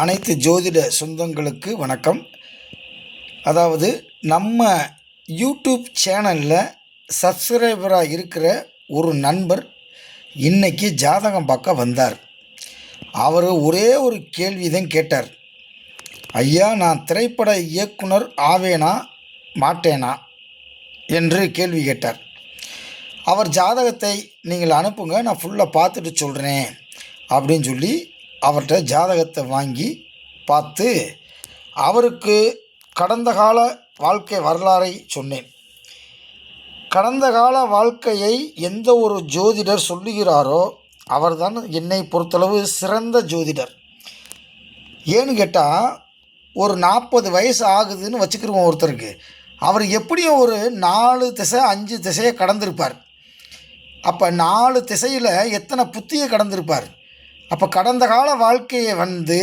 அனைத்து ஜோதிட சொந்தங்களுக்கு வணக்கம். அதாவது நம்ம யூடியூப் சேனலில் சப்ஸ்கிரைபராக இருக்கிற ஒரு நண்பர் இன்றைக்கி ஜாதகம் பார்க்க வந்தார். அவர் ஒரே ஒரு கேள்வி தான் கேட்டார். ஐயா நான் திரைப்பட இயக்குனர் ஆவேனா மாட்டேனா? என்று கேள்வி கேட்டார். அவர் ஜாதகத்தை நீங்கள் அனுப்புங்க நான் ஃபுல்லாக பார்த்துட்டு சொல்கிறேன் அப்படின்னு சொல்லி அவர்கிட்ட ஜாதகத்தை வாங்கி பார்த்து அவருக்கு கடந்த கால வாழ்க்கை வரலாறை சொன்னேன். கடந்த கால வாழ்க்கையை எந்த ஒரு ஜோதிடர் சொல்லுகிறாரோ அவர்தான் என்னை பொறுத்தளவு சிறந்த ஜோதிடர். ஏன்னு கேட்டால் ஒரு நாற்பது வயசு ஆகுதுன்னு வச்சுக்கிறோம் ஒருத்தருக்கு. அவர் எப்படியும் ஒரு நாலு திசை அஞ்சு திசையை கடந்திருப்பார். அப்போ நாலு திசையில் எத்தனை புத்தியை கடந்திருப்பார்? அப்போ கடந்த கால வாழ்க்கையை வந்து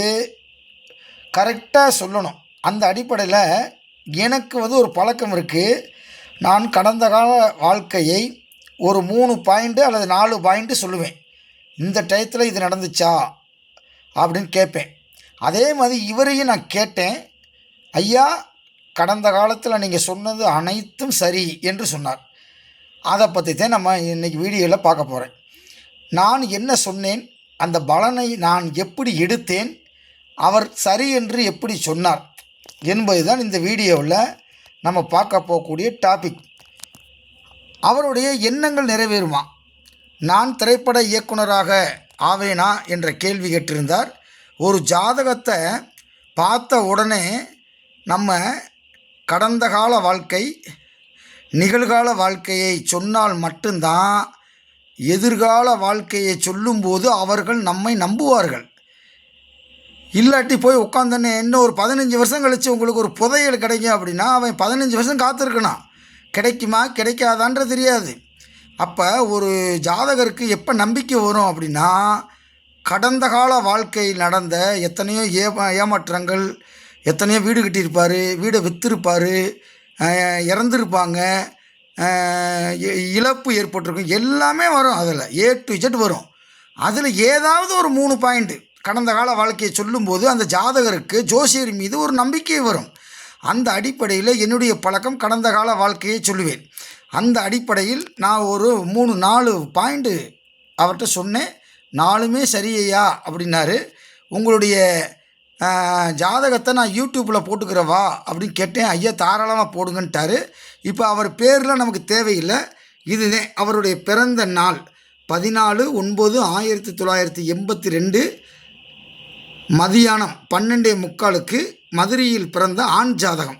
கரெக்டாக சொல்லணும். அந்த அடிப்படையில் எனக்கு வந்து ஒரு பழக்கம் இருக்குது நான் கடந்த கால வாழ்க்கையை ஒரு மூணு பாயிண்ட்டு அல்லது நாலு பாயிண்ட்டு சொல்லுவேன். இந்த டயத்தில் இது நடந்துச்சா? அப்படின்னு கேட்பேன். அதே மாதிரி இவரையும் நான் கேட்டேன். ஐயா கடந்த காலத்தில் நீங்கள் சொன்னது அனைத்தும் சரி என்று சொன்னார். அதை பற்றி தான் நம்ம இன்றைக்கி வீடியோவில் பார்க்க போகிறேன் நான் என்ன சொன்னேன்? அந்த பலனை நான் எப்படி எடுத்தேன்? அவர் சரி என்று எப்படி சொன்னார்? என்பது தான் இந்த வீடியோவில் நம்ம பார்க்க போகக்கூடிய டாபிக் அவருடைய எண்ணங்கள் நிறைவேறுமா? நான் திரைப்பட இயக்குனராக ஆவேனா என்ற கேள்வி கேட்டிருந்தார். ஒரு ஜாதகத்தை பார்த்த உடனே நம்ம கடந்த கால வாழ்க்கை நிகழ்கால வாழ்க்கையை சொன்னால் மட்டும்தான் எதிர்கால வாழ்க்கையை சொல்லும்போது அவர்கள் நம்மை நம்புவார்கள். இல்லாட்டி போய் உட்காந்தோன்னே இன்னும் ஒரு பதினஞ்சு வருஷம் கழித்து உங்களுக்கு ஒரு புதையல் கிடைக்கும் அப்படின்னா அவன் பதினஞ்சு வருஷம் காத்திருக்கணும். கிடைக்குமா கிடைக்காதான்ற தெரியாது. அப்போ ஒரு ஜாதகருக்கு எப்போ நம்பிக்கை வரும் அப்படின்னா கடந்த கால வாழ்க்கையில் நடந்த எத்தனையோ ஏமா ஏமாற்றங்கள் எத்தனையோ வீடு கட்டியிருப்பார் வீடை விற்றுருப்பார் இறந்துருப்பாங்க. இழப்பு ஏற்பட்டிருக்கும். எல்லாமே வரும் அதில். ஏ டு இஜட் வரும். அதில் ஏதாவது ஒரு மூணு பாயிண்ட்டு கடந்த கால வாழ்க்கையை சொல்லும்போது அந்த ஜாதகருக்கு ஜோசியர் மீது ஒரு நம்பிக்கை வரும். அந்த அடிப்படையில் என்னுடைய பழக்கம் கடந்த கால வாழ்க்கையை சொல்லுவேன். அந்த அடிப்படையில் நான் ஒரு மூணு நாலு பாயிண்ட்டு அவர்கிட்ட சொன்னேன். நாலுமே சரியையா அப்படின்னாரு. உங்களுடைய ஜாதகத்தை நான் யூடியூப்பில் போட்டுக்கிறவா? அப்படின்னு கேட்டேன். ஐயா தாராளமாக போடுங்கன்ட்டாரு. இப்போ அவர் பேர்லாம் நமக்கு தேவையில்லை. இதுதான் அவருடைய பிறந்த நாள். பதினாலு ஒன்பது ஆயிரத்தி தொள்ளாயிரத்தி எண்பத்தி ரெண்டு மதியானம் பன்னெண்டே முக்காலுக்கு மதுரையில் பிறந்த ஆண் ஜாதகம்.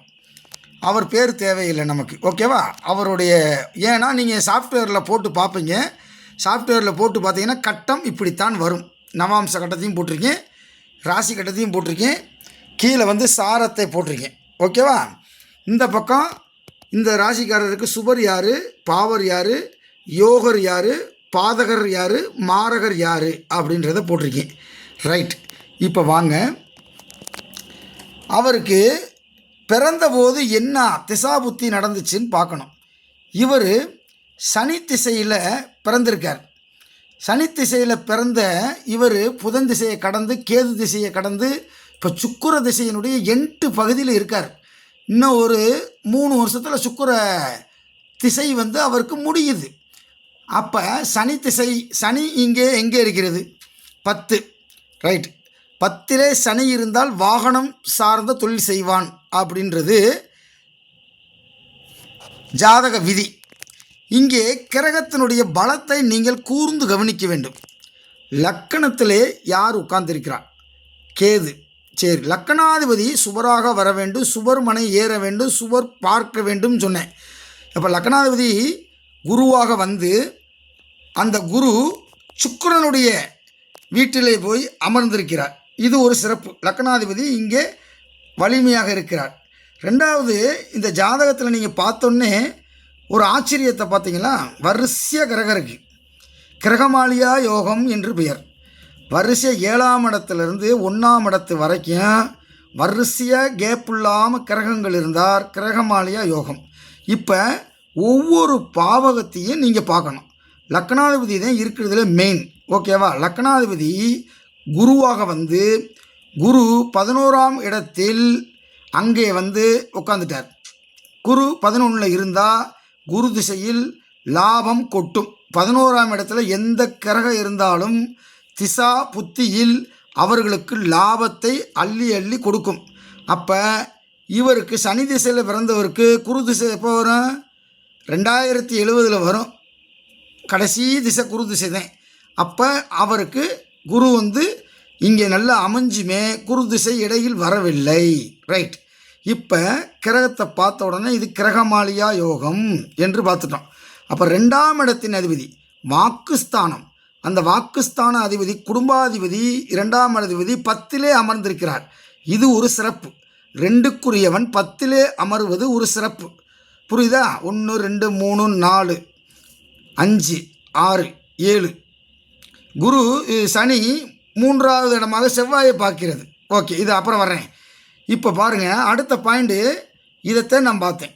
அவர் பேர் தேவையில்லை நமக்கு. ஓகேவா? அவருடைய ஏன்னா நீங்கள் சாஃப்ட்வேரில் போட்டு பார்ப்பீங்க சாஃப்ட்வேரில் போட்டு பார்த்தீங்கன்னா கட்டம் இப்படித்தான் வரும். நவாம்ச கட்டத்தையும் போட்டிருக்கேன். ராசி கட்டத்தையும் போட்டிருக்கேன். கீழே வந்து சாரத்தை போட்டிருக்கேன். ஓகேவா? இந்த பக்கம் இந்த ராசிக்காரருக்கு சுபர் யார்? பாவர் யார்? யோகர் யார்? பாதகர் யார்? மாரகர் யார்? அப்படின்றத போட்டிருக்கேன். ரைட். இப்போ வாங்க. அவருக்கு பிறந்தபோது என்ன திசாபுத்தி நடந்துச்சுன்னு பார்க்கணும். இவர் சனி திசையில் பிறந்திருக்கார். சனி திசையில் பிறந்த இவர் புதன் திசையை கடந்து கேது திசையை கடந்து இப்போ சுக்குர திசையினுடைய எட்டு பகுதியில் இருக்கார். இன்னும் ஒரு மூணு வருஷத்தில் சுக்கர திசை வந்து அவருக்கு முடியுது. அப்போ சனி திசை சனி இங்கே எங்கே இருக்கிறது? பத்து. ரைட் பத்திலே சனி இருந்தால் வாகனம் சார்ந்த தொழில் செய்வான் அப்படின்றது ஜாதக விதி. இங்கே கிரகத்தினுடைய பலத்தை நீங்கள் கூர்ந்து கவனிக்க வேண்டும். லக்கணத்திலே யார் உட்கார்ந்திருக்கிறார்? கேது. சரி லக்கணாதிபதி சுவராக வர வேண்டும் சுவர் மனை ஏற வேண்டும் சுவர் பார்க்க வேண்டும் சொன்னேன். இப்போ லக்கணாதிபதி குருவாக வந்து அந்த குரு சுக்கரனுடைய வீட்டிலே போய் அமர்ந்திருக்கிறார். இது ஒரு சிறப்பு. லக்கணாதிபதி இங்கே வலிமையாக இருக்கிறார். ரெண்டாவது இந்த ஜாதகத்தில் நீங்கள் பார்த்தோன்னே ஒரு ஆச்சரியத்தை பார்த்தீங்களா? வரிசைய கிரகம் இருக்குது கிரகமாலியா யோகம் என்று பெயர். வரிசை ஏழாம் இடத்துலேருந்து ஒன்றாம் இடத்து வரைக்கும் வரிசையாக கேப் இல்லாமல் கிரகங்கள் இருந்தார் கிரகமாலியா யோகம். இப்போ ஒவ்வொரு பாவகத்தையும் நீங்கள் பார்க்கணும். லக்னாதிபதி தான் இருக்கிறதுல மெயின் ஓகேவா லக்னாதிபதி குருவாக வந்து குரு பதினோராம் இடத்தில் அங்கே வந்து உட்காந்துட்டார் குரு பதினொன்றில் இருந்தால் குரு திசையில் லாபம் கொட்டும். பதினோராம் இடத்துல எந்த கிரகம் இருந்தாலும் திசா புத்தியில் அவர்களுக்கு லாபத்தை அள்ளி அள்ளி கொடுக்கும். அப்போ இவருக்கு சனி திசையில் பிறந்தவருக்கு குரு திசை எப்போ வரும்? ரெண்டாயிரத்தி எழுபதில் வரும். கடைசி திசை குரு திசை தான். அப்போ அவருக்கு குரு வந்து இங்கே நல்லா அமைஞ்சுமே குரு திசை இடையில் வரவில்லை. ரைட் இப்போ கிரகத்தை பார்த்த உடனே இது கிரகமாலியா யோகம் என்று பார்த்துட்டோம். அப்போ ரெண்டாம் இடத்தின் அதிபதி வாக்குஸ்தானம். அந்த வாக்குஸ்தான அதிபதி குடும்பாதிபதி இரண்டாம் அதிபதி பத்திலே அமர்ந்திருக்கிறார். இது ஒரு சிறப்பு. ரெண்டுக்குரியவன் பத்திலே அமர்வது ஒரு சிறப்பு. புரியுதா? ஒன்று ரெண்டு மூணு நாலு அஞ்சு ஆறு ஏழு. குரு சனி மூன்றாவது இடமாக செவ்வாயை பார்க்கிறது. ஓகே இது அப்புறம் வர்றேன். இப்போ பாருங்கள் அடுத்த பாயிண்ட்டு இதைத்தான் நான் பார்த்தேன்.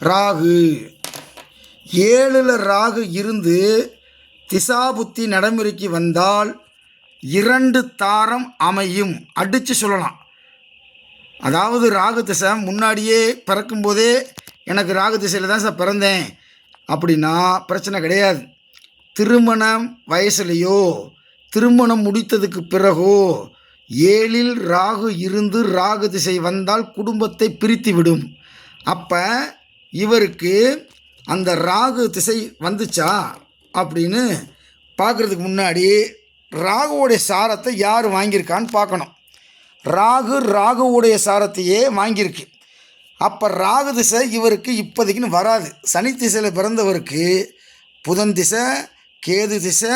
ராகு. ஏழில் ராகு இருந்து திசாபுத்தி நடைமுறைக்கு வந்தால் இரண்டு தாரம் அமையும். அடித்து சொல்லலாம். அதாவது ராகு திசை முன்னாடியே பிறக்கும்போதே எனக்கு ராகு திசையில் தான் சார் பிறந்தேன். அப்படின்னா பிரச்சனை கிடையாது. திருமணம் வயசுலேயோ திருமணம் முடித்ததுக்கு பிறகோ ஏழில் ராகு இருந்து ராகு திசை வந்தால் குடும்பத்தை பிரித்து விடும். அப்போ இவருக்கு அந்த ராகு திசை வந்துச்சா? அப்படின்னு பார்க்குறதுக்கு முன்னாடி ராகுவோடைய சாரத்தை யார் வாங்கியிருக்கான்னு பார்க்கணும். ராகு ராகுவுடைய சாரத்தையே வாங்கியிருக்கு. அப்போ ராகு திசை இவருக்கு இப்போதைக்குன்னு வராது. சனி திசையில் பிறந்தவருக்கு புதன் திசை கேது திசை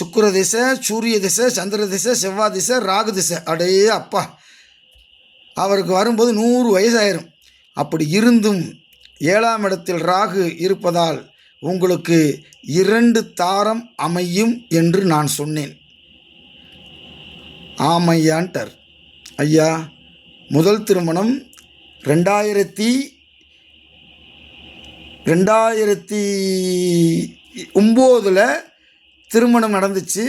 சுக்கர திசை சூரிய திசை சந்திர திசை செவ்வாய் திசை ராகு திசை. அடே அப்பா. அவருக்கு வரும்போது நூறு வயசாயிரும். அப்படி இருந்தும் ஏழாம் இடத்தில் ராகு இருப்பதால் உங்களுக்கு இரண்டு தாரம் அமையும் என்று நான் சொன்னேன். ஆமையான்ட்டார் ஐயா முதல் திருமணம் ரெண்டாயிரத்தி ரெண்டாயிரத்தி ஒம்போதில் திருமணம் நடந்துச்சு.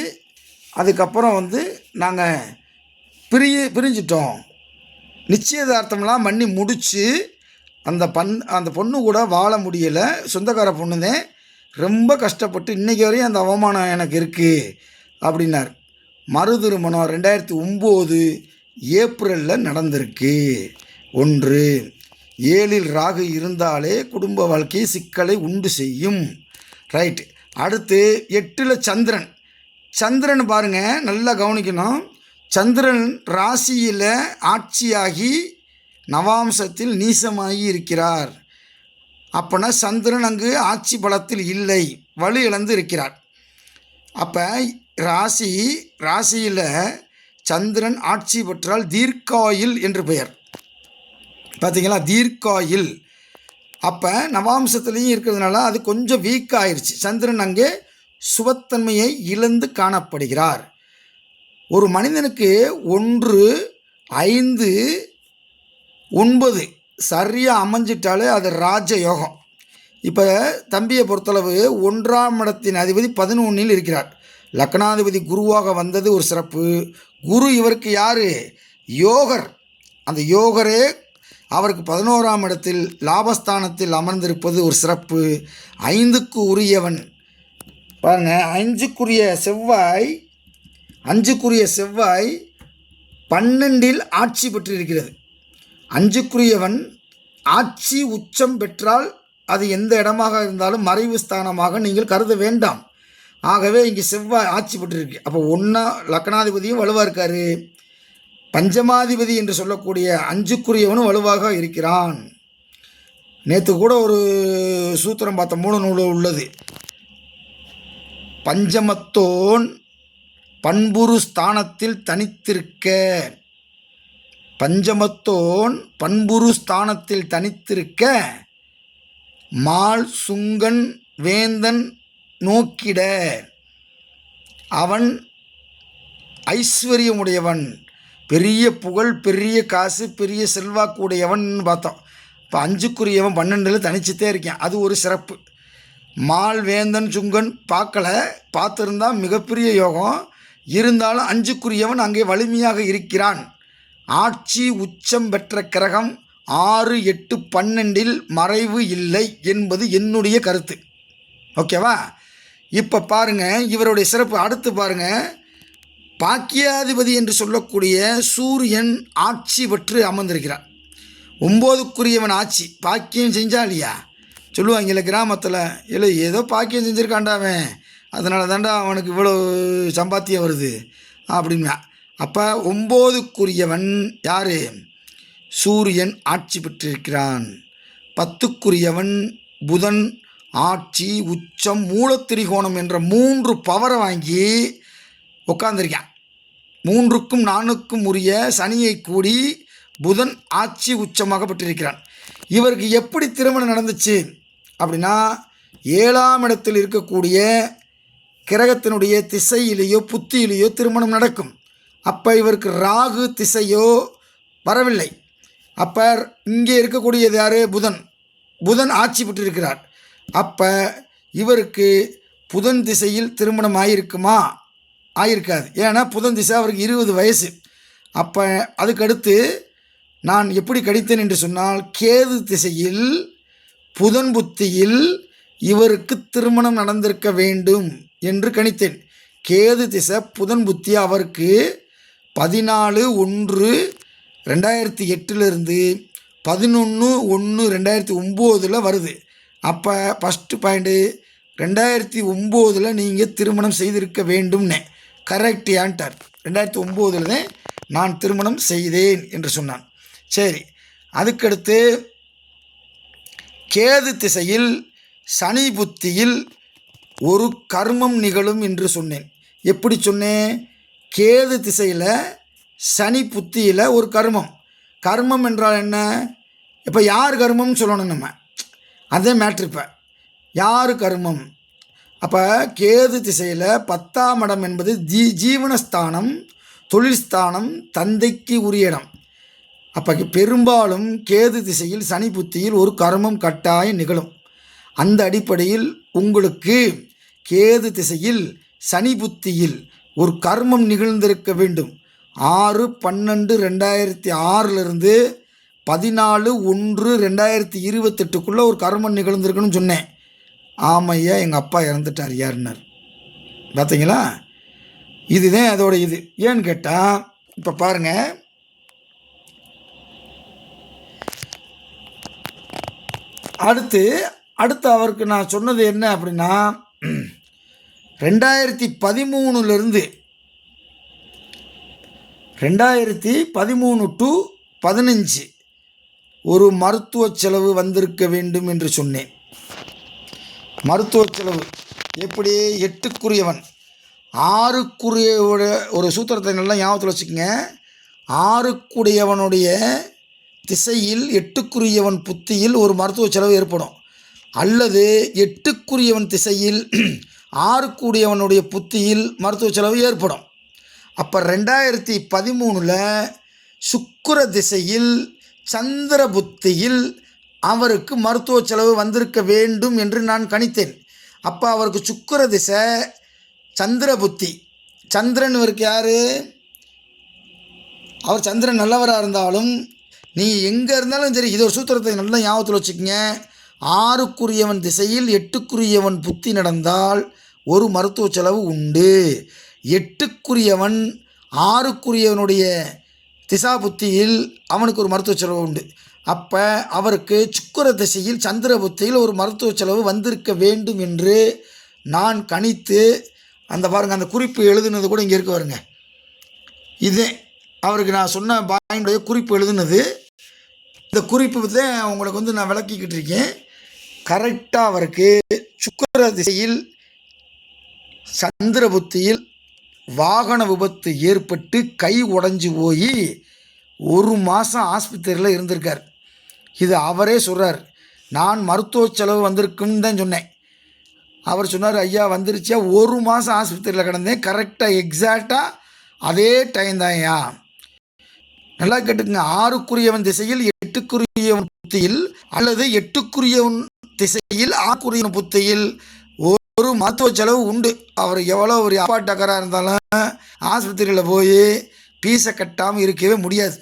அதுக்கப்புறம் வந்து நாங்கள் பிரிய பிரிஞ்சிட்டோம். நிச்சயதார்த்தம்லாம் பண்ணி முடித்து அந்த பண் அந்த பொண்ணு கூட வாழ முடியலை. சொந்தக்கார பொண்ணுதான் ரொம்ப கஷ்டப்பட்டு இன்றைக்கி வரையும் அந்த அவமானம் எனக்கு இருக்குது அப்படின்னார். மறு திருமணம் ரெண்டாயிரத்தி ஒம்பது ஏப்ரலில் நடந்திருக்கு. ஒன்று ஏழில் ராகு இருந்தாலே குடும்ப வாழ்க்கை சிக்கலை உண்டு செய்யும். ரைட். அடுத்து எட்டில் சந்திரன். சந்திரன் பாருங்கள் நல்லா கவனிக்கணும். சந்திரன் ராசியில் ஆட்சியாகி நவாம்சத்தில் நீசமாகி இருக்கிறார். அப்போனா சந்திரன் அங்கு ஆட்சி பலத்தில் இல்லை. வலு இழந்து இருக்கிறார். அப்போ ராசி ராசியில் சந்திரன் ஆட்சி பெற்றால் தீர்க்காயில் என்று பெயர். பார்த்தீங்களா தீர்க்காயில். அப்போ நவாம்சத்துலேயும் இருக்கிறதுனால அது கொஞ்சம் வீக் ஆயிடுச்சு சந்திரன் அங்கே சுபத்தன்மையை இழந்து காணப்படுகிறார். ஒரு மனிதனுக்கு ஒன்று ஐந்து ஒன்பது. சரியாக அமைஞ்சிட்டாலே அது ராஜ யோகம் இப்போ தம்பியை பொறுத்தளவு ஒன்றாம் இடத்தின் அதிபதி பதினொன்றில் இருக்கிறார். லக்னாதிபதி குருவாக வந்தது ஒரு சிறப்பு. குரு இவருக்கு யார்? யோகர். அந்த யோகரே அவருக்கு பதினோராம் இடத்தில் லாபஸ்தானத்தில் அமர்ந்திருப்பது ஒரு சிறப்பு. ஐந்துக்கு உரியவன். பாருங்க அஞ்சுக்குரிய செவ்வாய் அஞ்சுக்குரிய செவ்வாய் பன்னெண்டில் ஆட்சி பெற்றிருக்கிறது. அஞ்சுக்குரியவன் ஆட்சி உச்சம் பெற்றால் அது எந்த இடமாக இருந்தாலும் மறைவு ஸ்தானமாக நீங்கள் கருத வேண்டாம். ஆகவே இங்கே செவ்வாய் ஆட்சி பெற்றிருக்கு. அப்போ ஒன்றா லக்னாதிபதியும் வலுவாக இருக்கார். பஞ்சமாதிபதி என்று சொல்லக்கூடிய அஞ்சுக்குரியவனும் வலுவாக இருக்கிறான். நேற்று கூட ஒரு சூத்திரம் பார்த்த மூல நூல் உள்ளது. பஞ்சமத்தோன் பண்புரு ஸ்தானத்தில் தனித்திருக்க. பஞ்சமத்தோன் பண்புரு ஸ்தானத்தில் தனித்திருக்க மால் சுங்கன் வேந்தன் நோக்கிட. அவன் ஐஸ்வர்யமுடையவன். பெரிய புகழ் பெரிய காசு பெரிய செல்வாக்குடையவன்னு பார்த்தோம். இப்போ அஞ்சுக்குரியவன் பன்னெண்டில் தனிச்சுட்டே இருக்கேன். அது ஒரு சிறப்பு. மால் வேந்தன் சுங்கன் பார்க்கல. பார்த்துருந்தா மிகப்பெரிய யோகம். இருந்தாலும் அஞ்சுக்குரியவன் அங்கே வலிமையாக இருக்கிறான். ஆட்சி உச்சம் பெற்ற கிரகம் ஆறு எட்டு பன்னெண்டில் மறைவு இல்லை என்பது என்னுடைய கருத்து. ஓகேவா? இப்போ பாருங்க இவருடைய சிறப்பு. அடுத்து பாருங்க பாக்கியாதிபதி என்று சொல்லக்கூடிய சூரியன் ஆட்சி பெற்று அமர்ந்திருக்கிறார். ஒம்போதுக்குரியவன் ஆட்சி. பாக்கியம் செஞ்சா இல்லையா? சொல்லுவாங்கல்ல கிராமத்தில் இல்லை ஏதோ பாக்கியம் செஞ்சுருக்காண்டா அவன். அதனால தாண்டா அவனுக்கு இவ்வளோ சம்பாத்தியம் வருது. அப்படின்னா அப்போ ஒம்போதுக்குரியவன் யார்? சூரியன் ஆட்சி பெற்றிருக்கிறான். பத்துக்குரியவன் புதன் ஆட்சி உச்சம் மூலத்திரிகோணம் என்ற மூன்று பவரை வாங்கி உட்காந்துருக்கான் மூன்றுக்கும் நானுக்கும் உரிய சனியை கூடி புதன் ஆட்சி உச்சமாக பெற்றிருக்கிறான். இவருக்கு எப்படி திருமணம் நடந்துச்சு அப்படின்னா ஏழாம் இடத்தில் இருக்கக்கூடிய கிரகத்தினுடைய திசையிலேயோ புத்தியிலேயோ திருமணம் நடக்கும். அப்போ இவருக்கு ராகு திசையோ வரவில்லை. அப்போ இங்கே இருக்கக்கூடியது யார்? புதன். புதன் ஆட்சி பெற்றிருக்கிறார். அப்போ இவருக்கு புதன் திசையில் திருமணம் ஆகியிருக்குமா ஆயிருக்காது. ஏன்னா புதன் திசை அவருக்கு இருபது வயசு. அப்போ அதுக்கடுத்து நான் எப்படி கணித்தேன் என்று சொன்னால் கேது திசையில் புதன் புத்தியில் இவருக்கு திருமணம் நடந்திருக்க வேண்டும் என்று கணித்தேன். கேது திசை புதன் புத்தி அவருக்கு பதினாலு ஒன்று ரெண்டாயிரத்தி எட்டுலேருந்து பதினொன்று ஒன்று ரெண்டாயிரத்தி ஒம்போதில் வருது. அப்போ ஃபஸ்ட்டு பாயிண்ட்டு ரெண்டாயிரத்தி ஒம்போதில் நீங்கள் திருமணம் செய்திருக்க வேண்டும்னே. கரெக்ட் ஆன்டர் ரெண்டாயிரத்தி ஒம்போதில் தான் நான் திருமணம் செய்தேன் என்று சொன்னான். சரி அதுக்கடுத்து கேது திசையில் சனி புத்தியில் ஒரு கர்மம் நிகழும் என்று சொன்னேன். எப்படி சொன்னேன்? கேது திசையில் சனி புத்தியில் ஒரு கர்மம். கர்மம் என்றால் என்ன? இப்போ யார் கர்மம்னு சொல்லணும் நம்ம. அதே மேட்ரு இப்போ. யார் கர்மம்? அப்போ கேது திசையில் பத்தாம் இடம் என்பது ஜீ ஜீவனஸ்தானம் தொழில் ஸ்தானம் தந்தைக்கு உரிய இடம். அப்போ பெரும்பாலும் கேது திசையில் சனி புத்தியில் ஒரு கர்மம் கட்டாயம் நிகழும். அந்த அடிப்படையில் உங்களுக்கு கேது திசையில் சனி புத்தியில் ஒரு கர்மம் நிகழ்ந்திருக்க வேண்டும். ஆறு பன்னெண்டு ரெண்டாயிரத்தி ஆறிலிருந்து பதினாலு ஒன்று ரெண்டாயிரத்தி இருபத்தெட்டுக்குள்ளே ஒரு கர்மம் நிகழ்ந்திருக்குன்னு சொன்னேன். ஆமையா எங்கள் அப்பா இறந்துட்டார் யாருன்னார்? பார்த்தீங்களா? இதுதான் அதோட இது. ஏன்னு கேட்டால் இப்போ பாருங்கள் அடுத்து அடுத்து அவருக்கு நான் சொன்னது என்ன அப்படின்னா ரெண்டாயிரத்தி பதிமூணுலேருந்து ரெண்டாயிரத்தி பதிமூணு டு பதினஞ்சு ஒரு மருத்துவ செலவு வந்திருக்க வேண்டும் என்று சொன்னேன். மருத்துவ செலவு எப்படி எட்டுக்குரியவன். ஆறுக்குரிய ஒரு சூத்திரத்தை நல்லா ஞாபகத்தில் வச்சுக்கோங்க. ஆறுக்குடையவனுடைய திசையில் எட்டுக்குரியவன் புத்தியில் ஒரு மருத்துவ செலவு ஏற்படும். அல்லது எட்டுக்குரியவன் திசையில் ஆறுக்கூடியவனுடைய புத்தியில் மருத்துவ செலவு ஏற்படும். அப்போ ரெண்டாயிரத்தி பதிமூணில் சுக்கர திசையில் சந்திர புத்தியில் அவருக்கு மருத்துவ செலவு வந்திருக்க வேண்டும் என்று நான் கணித்தேன். அப்போ அவருக்கு சுக்கர திசை சந்திர புத்தி. சந்திரன் இவருக்கு யார்? அவர் சந்திரன் நல்லவராக இருந்தாலும் நீ எங்கே இருந்தாலும் சரி இது ஒரு சூத்திரத்தை நல்லா ஞாபகத்தில் வச்சுக்கோங்க. ஆறுக்குரியவன் திசையில் எட்டுக்குரியவன் புத்தி நடந்தால் ஒரு மருத்துவ செலவு உண்டு. எட்டுக்குரியவன் ஆறுக்குரியவனுடைய திசா புத்தியில் அவனுக்கு ஒரு மருத்துவ செலவு உண்டு. அப்போ அவருக்கு சுக்கர திசையில் சந்திர புத்தியில் ஒரு மருத்துவ செலவு வந்திருக்க வேண்டும் என்று நான் கணித்து அந்த பாருங்கள் அந்த குறிப்பு எழுதுனது கூட இங்கே இருக்க வருங்க இதே அவருக்கு நான் சொன்ன பாயினுடைய குறிப்பு எழுதுனது. இந்த குறிப்பு தான் உங்களுக்கு வந்து நான் விளக்கிக்கிட்டு இருக்கேன். கரெக்டாக அவருக்கு சுக்கர திசையில் சந்திர புத்தியில் வாகன விபத்து ஏற்பட்டு கை உடஞ்சி போய் ஒரு மாதம் ஆஸ்பத்திரியில் இருந்திருக்கார். இது அவரே சொல்கிறார் நான் மருத்துவ செலவு வந்திருக்குன்னு தான் சொன்னேன். அவர் சொன்னார் ஐயா வந்துருச்சியா? ஒரு மாதம் ஆஸ்பத்திரியில் கிடந்தேன். கரெக்டாக எக்ஸாக்டாக அதே டைம் தான் ஐயா. நல்லா கேட்டுக்குங்க. ஆறுக்குரியவன் திசையில் எட்டுக்குரியவன் புத்தியில் அல்லது எட்டுக்குரியவன் திசையில் ஆக்குரிய புத்தியில் ஒரு மருத்துவ செலவு உண்டு. அவர் எவ்வளோ ஒரு அப்பாட்டக்கராக இருந்தாலும் ஆஸ்பத்திரியில் போய் பீஸை கட்டாமல் இருக்கவே முடியாது.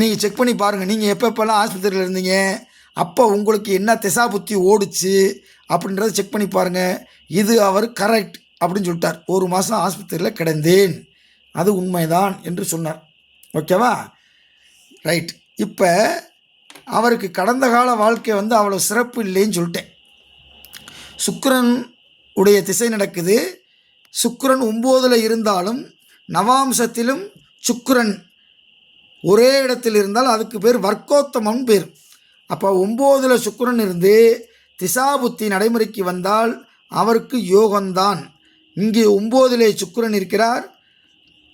நீங்கள் செக் பண்ணி பாருங்கள் நீங்கள் எப்பப்பெல்லாம் ஆஸ்பத்திரியில் இருந்தீங்க? அப்போ உங்களுக்கு என்ன திசா புத்தி ஓடுச்சு? அப்படின்றத செக் பண்ணி பாருங்கள் இது அவர் கரெக்ட் அப்படின்னு சொல்லிட்டார். ஒரு மாதம் ஆஸ்பத்திரியில் கிடந்தேன். அது உண்மைதான் என்று சொன்னார். ஓகேவா ரைட் இப்போ அவருக்கு கடந்த கால வாழ்க்கை வந்து அவ்வளோ சிறப்பு இல்லைன்னு சொல்லிட்டேன். சுக்கரன் உடைய திசை நடக்குது. சுக்கரன் ஒம்போதில் இருந்தாலும் நவாம்சத்திலும் சுக்கரன் ஒரே இடத்தில் இருந்தால் அதுக்கு பேர் வர்க்கோத்தமம் பேர். அப்போ ஒம்போதில் சுக்கரன் இருந்து திசாபுத்தி நடைமுறைக்கு வந்தால் அவருக்கு யோகம்தான். இங்கே ஒம்போதிலே சுக்கரன் இருக்கிறார்.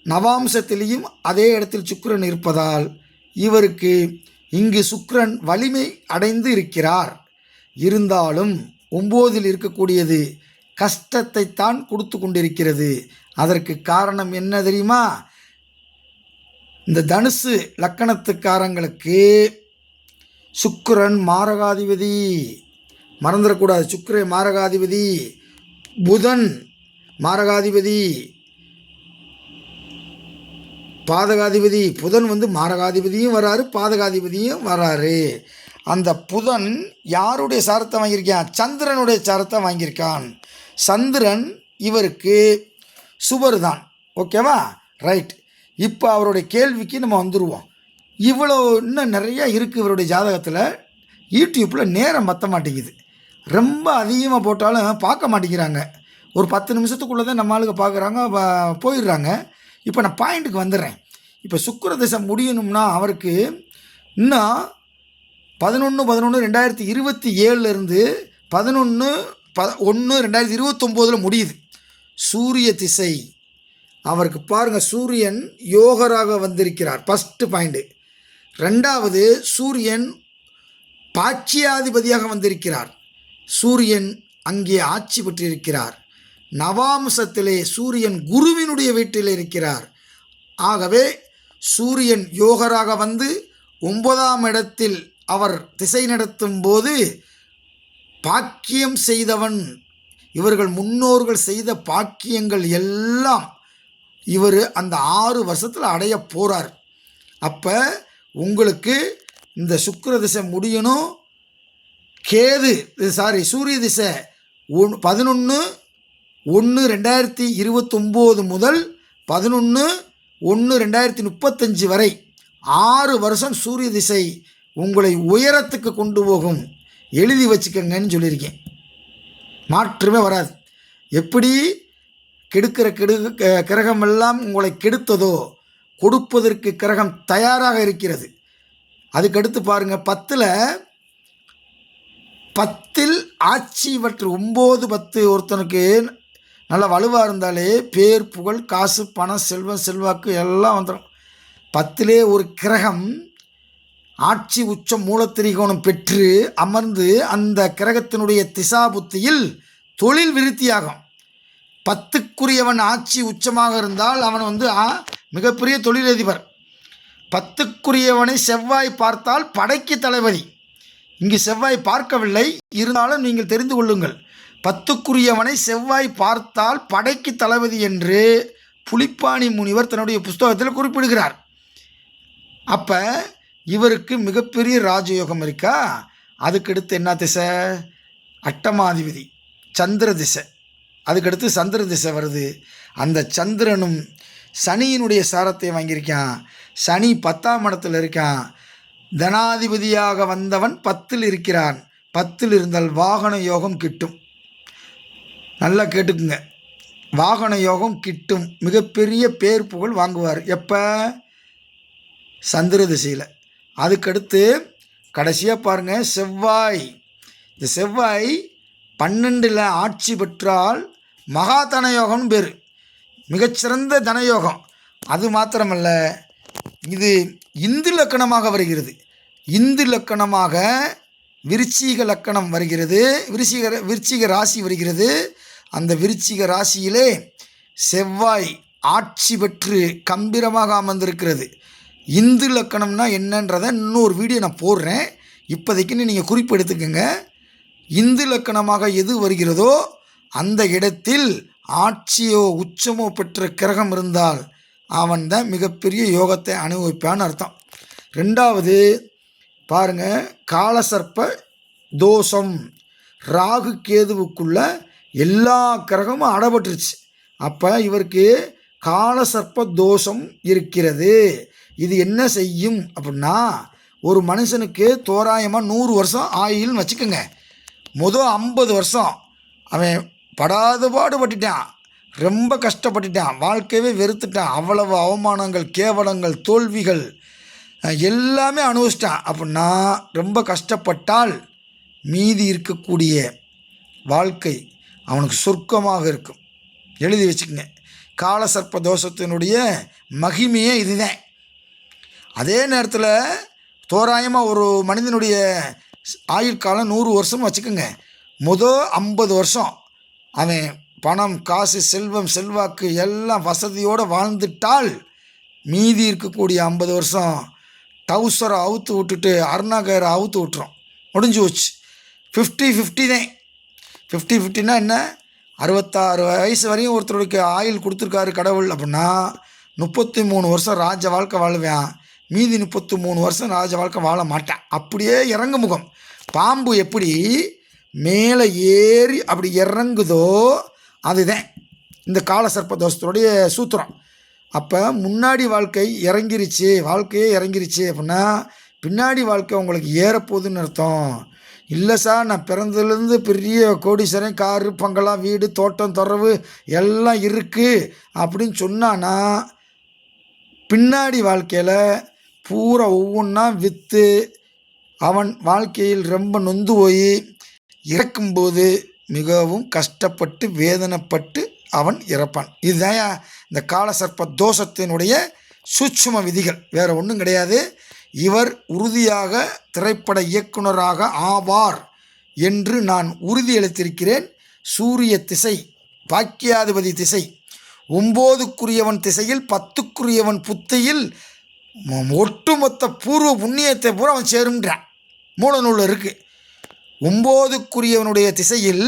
நவாம்சத்திலேயும் அதே இடத்தில் சுக்கரன் இருப்பதால் இவருக்கு இங்கு சுக்ரன் வலிமை அடைந்து இருக்கிறார். இருந்தாலும் ஒம்போதில் இருக்கக்கூடியது கஷ்டத்தை தான் கொடுத்து கொண்டிருக்கிறது. அதற்கு காரணம் என்ன தெரியுமா? இந்த தனுசு லக்கணத்துக்காரங்களுக்கு சுக்கிரன் மாரகாதிபதி. மறந்துடக்கூடாது. சுக்கிர மாரகாதிபதி. புதன் மாரகாதிபதி. பாதகாதிபதி புதன் வந்து மாரகாதிபதியும் வராரு பாதகாதிபதியும் வராரு. அந்த புதன் யாருடைய சாரத்தை வாங்கியிருக்கான்? சந்திரனுடைய சாரத்தை வாங்கியிருக்கான். சந்திரன் இவருக்கு சுவர் தான். ஓகேவா? ரைட். இப்போ அவருடைய கேள்விக்கு நம்ம வந்துடுவோம் இவ்வளோ இன்னும் நிறையா இருக்குது இவருடைய ஜாதகத்தில். யூடியூப்பில் நேரம் பத்த மாட்டேங்குது. ரொம்ப அதிகமாக போட்டாலும் பார்க்க மாட்டேங்கிறாங்க. ஒரு பத்து நிமிஷத்துக்குள்ளே தான் நம்ம ஆளுங்க பார்க்குறாங்க போயிடுறாங்க. இப்போ நான் பாயிண்ட்டுக்கு வந்துடுறேன். இப்போ சுக்கர திசை முடியணும்னா அவருக்கு இன்னும் பதினொன்று பதினொன்று ரெண்டாயிரத்தி இருபத்தி ஏழுலேருந்து பதினொன்று ப ஒன்று ரெண்டாயிரத்தி இருபத்தொம்போதில் முடியுது. சூரிய திசை. அவருக்கு பாருங்கள் சூரியன் யோகராக வந்திருக்கிறார். ஃபஸ்ட்டு பாயிண்ட்டு ரெண்டாவது சூரியன் பாட்சியாதிபதியாக வந்திருக்கிறார். சூரியன் அங்கே ஆட்சி பெற்றிருக்கிறார். நவாம்சத்திலே சூரியன் குருவினுடைய வீட்டில் இருக்கிறார். ஆகவே சூரியன் யோகராக வந்து ஒன்பதாம் இடத்தில் அவர் திசை நடத்தும் போது பாக்கியம் செய்தவன் இவர்கள் முன்னோர்கள் செய்த பாக்கியங்கள் எல்லாம் இவர் அந்த ஆறு வருஷத்தில் அடைய போகிறார் அப்போ உங்களுக்கு இந்த சுக்கர திசை முடியணும். கேது சாரி சூரிய திசை ஒன் பதினொன்று ஒன்று ரெண்டாயிரத்தி இருபத்தொம்போது முதல் பதினொன்று ஒன்று ரெண்டாயிரத்தி முப்பத்தஞ்சு வரை ஆறு வருஷம் சூரிய திசை உங்களை உயரத்துக்கு கொண்டு போகும். எழுதி வச்சுக்கங்கன்னு சொல்லியிருக்கேன். மாற்றமே வராது. எப்படி கெடுக்கிற கெடு க- கிரகமெல்லாம் உங்களை கெடுத்ததோ கொடுப்பதற்கு கிரகம் தயாராக இருக்கிறது. அதுக்கடுத்து பாருங்கள் பத்தில் பத்தில் ஆட்சி மற்றும் ஒம்பது பத்து ஒருத்தனுக்கு நல்லா வலுவாக இருந்தாலே பேர் புகழ் காசு பணம் செல்வம் செல்வாக்கு எல்லாம் வந்துடும் பத்திலே ஒரு கிரகம் ஆட்சி உச்சம் மூலத்திரிகோணம் பெற்று அமர்ந்து அந்த கிரகத்தினுடைய திசா புத்தியில் தொழில் விருத்தியாகும். பத்துக்குரியவன் ஆட்சி உச்சமாக இருந்தால் அவன் வந்து மிகப்பெரிய தொழிலதிபர். பத்துக்குரியவனை செவ்வாய் பார்த்தால் படைக்கு தளபதி. இங்கு செவ்வாய் பார்க்கவில்லை. இருந்தாலும் நீங்கள் தெரிந்து கொள்ளுங்கள். பத்துக்குரியவனை செவ்வாய் பார்த்தால் படைக்கு தளபதி என்று புலிப்பாணி முனிவர் தன்னுடைய புஸ்தகத்தில் குறிப்பிடுகிறார். அப்போ இவருக்கு மிகப்பெரிய ராஜயோகம் இருக்கா? அதுக்கடுத்து என்ன திசை? அட்டமாதிபதி சந்திர திசை. அதுக்கடுத்து சந்திர திசை வருது. அந்த சந்திரனும் சனியினுடைய சாரத்தை வாங்கியிருக்கான். சனி பத்தாம் இடத்தில் இருக்கான். தனாதிபதியாக வந்தவன் பத்தில் இருக்கிறான். பத்தில் இருந்தால் வாகன யோகம் கிட்டும். நல்லா கேட்டுக்குங்க. வாகன யோகம் கிட்டும் மிகப்பெரிய பேர் புகழ் வாங்குவார். எப்போ? சந்திர திசையில். அதுக்கடுத்து கடைசியாக பாருங்கள் செவ்வாய். இந்த செவ்வாய் பன்னெண்டில் ஆட்சி பெற்றால் மகா தனயோகம்னு பேர். மிகச்சிறந்த தனயோகம் அது மாத்திரமல்ல இது இந்து லக்கணமாக வருகிறது. இந்து லக்கணமாக விருச்சிக லக்கணம் வருகிறது. விருச்சிக விருச்சிக ராசி வருகிறது. அந்த விருச்சிக ராசியிலே செவ்வாய் ஆட்சி பெற்று கம்பீரமாக அமர்ந்திருக்கிறது. இந்து லக்கணம்னா என்னன்றதை இன்னொரு வீடியோ நான் போடுறேன். இப்போதைக்குன்னு நீங்கள் குறிப்பு எடுத்துக்கோங்க. இந்து லக்கணமாக எது வருகிறதோ அந்த இடத்தில் ஆட்சியோ உச்சமோ பெற்ற கிரகம் இருந்தால் அவன் தான் மிகப்பெரிய யோகத்தை அனுபவிப்பான்னு அர்த்தம். ரெண்டாவது பாருங்க காலசர்ப்ப தோஷம். ராகு கேதுவுக்குள்ள எல்லா கிரகமும் அடபட்டுருச்சு அப்போ இவருக்கு காலசர்ப்ப தோஷம் இருக்கிறது. இது என்ன செய்யும் அப்படின்னா ஒரு மனுஷனுக்கு தோராயமாக நூறு வருஷம் ஆயுள்னு வச்சுக்கோங்க. மொதல் ஐம்பது வருஷம். அவன் படாத பாடுபட்டுட்டான். ரொம்ப கஷ்டப்பட்டுட்டான். வாழ்க்கையவே வெறுத்துட்டான். அவ்வளவு அவமானங்கள் கேவலங்கள் தோல்விகள் எல்லாமே அனுபவிச்சிட்டான். அப்படின்னா ரொம்ப கஷ்டப்பட்டால் மீதி இருக்கக்கூடிய வாழ்க்கை அவனுக்கு சொர்க்கமாக இருக்கும். எழுதி வச்சுக்கங்க காலசர்ப்ப தோஷத்தினுடைய மகிமையே இதுதான். அதே நேரத்தில் தோராயமாக ஒரு மனிதனுடைய ஆயுட்காலம் நூறு வருஷம் வச்சுக்கோங்க. முதல் ஐம்பது வருஷம். அவன் பணம் காசு செல்வம் செல்வாக்கு எல்லாம் வசதியோடு வாழ்ந்துட்டால் மீதி இருக்கக்கூடிய ஐம்பது வருஷம் டவுசரை அவுத்து விட்டுட்டு அருணாகரை அவுத்து விட்டுரும். முடிஞ்சு போச்சு. ஃபிஃப்டி ஃபிஃப்டி தான். ஃபிஃப்டி ஃபிஃப்டினா என்ன? அறுபத்தாறு வயசு வரையும் ஒருத்தருக்கு ஆயுள் கொடுத்துருக்காரு கடவுள் அப்படின்னா முப்பத்தி மூணு வருஷம் ராஜ வாழ்க்கை வாழ்வேன். மீதி முப்பத்தி மூணு வருஷம் ராஜ வாழ்க்கை வாழ மாட்டேன். அப்படியே இறங்கு முகம். பாம்பு எப்படி மேலே ஏறி அப்படி இறங்குதோ அதுதான். இந்த காலசர்ப்ப தோஷத்தினுடைய சூத்திரம். அப்போ முன்னாடி வாழ்க்கை இறங்கிருச்சு வாழ்க்கையே இறங்கிருச்சு அப்படின்னா பின்னாடி வாழ்க்கை உங்களுக்கு ஏறப்போகுதுன்னு அர்த்தம். இல்லை சார் நான் பிறந்ததுலேருந்து பெரிய கோடீஸ்வரன் காரு பங்களா வீடு தோட்டம் துறவு எல்லாம் இருக்குது அப்படின்னு சொன்னான்னா பின்னாடி வாழ்க்கையில் பூரா ஒவ்வொன்றா விற்று அவன் வாழ்க்கையில் ரொம்ப நொந்து போய் இறக்கும்போது மிகவும் கஷ்டப்பட்டு வேதனைப்பட்டு அவன் இறப்பான். இதுதான் இந்த காலசர்ப்ப தோஷத்தினுடைய சூட்சும விதிகள். வேறு ஒன்றும் கிடையாது. இவர் உறுதியாக திரைப்பட இயக்குனராக ஆவார் என்று நான் உறுதியளித்திருக்கிறேன் சூரிய திசை பாக்கியாதிபதி திசை ஒம்போதுக்குரியவன் திசையில் பத்துக்குரியவன் புத்தியில் ஒட்டுமொத்த பூர்வ புண்ணியத்தை பூரா அவன் சேரும்ன்றான். மூலநூல் இருக்குது ஒம்போதுக்குரியவனுடைய திசையில்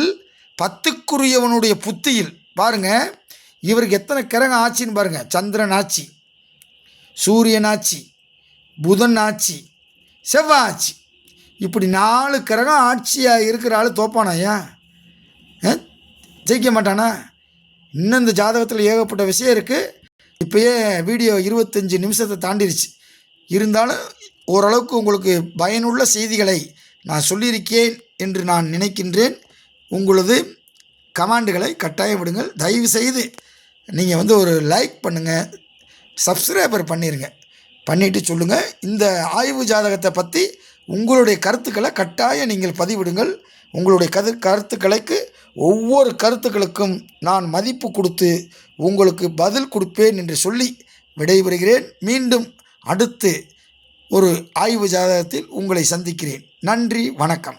பத்துக்குரியவனுடைய புத்தியில் பாருங்கள் இவருக்கு எத்தனை கிரகம் ஆட்சின்னு பாருங்கள் சந்திரன் ஆட்சி சூரியன் ஆட்சி புதன் ஆட்சி செவ்வாய் ஆட்சி இப்படி நாலு கிரகம் ஆட்சியாக இருக்கிற ஆள் தோப்பானாயா ஆ? ஜெயிக்க மாட்டானா? இன்னும் இந்த ஜாதகத்தில் ஏகப்பட்ட விஷயம் இருக்குது இப்போயே வீடியோ இருபத்தஞ்சி நிமிஷத்தை தாண்டிருச்சு. இருந்தாலும் ஓரளவுக்கு உங்களுக்கு பயனுள்ள செய்திகளை நான் சொல்லியிருக்கேன் என்று நான் நினைக்கின்றேன். உங்களது கமாண்டுகளை கட்டாயம் விடுங்கள். தயவு செய்து நீங்கள் வந்து ஒரு லைக் பண்ணுங்கள் சப்ஸ்கிரைபர் பண்ணிடுங்க பண்ணிவிட்டு சொல்லுங்கள் இந்த ஆய்வு ஜாதகத்தை பற்றி உங்களுடைய கருத்துக்களை கட்டாயம் நீங்கள் பதிவிடுங்கள். உங்களுடைய கரு கருத்துக்களுக்கு ஒவ்வொரு கருத்துக்களுக்கும் நான் மதிப்பு கொடுத்து உங்களுக்கு பதில் கொடுப்பேன் என்று சொல்லி விடைபெறுகிறேன். மீண்டும் அடுத்து ஒரு ஆய்வு ஜாதகத்தில் உங்களை சந்திக்கிறேன். நன்றி வணக்கம்.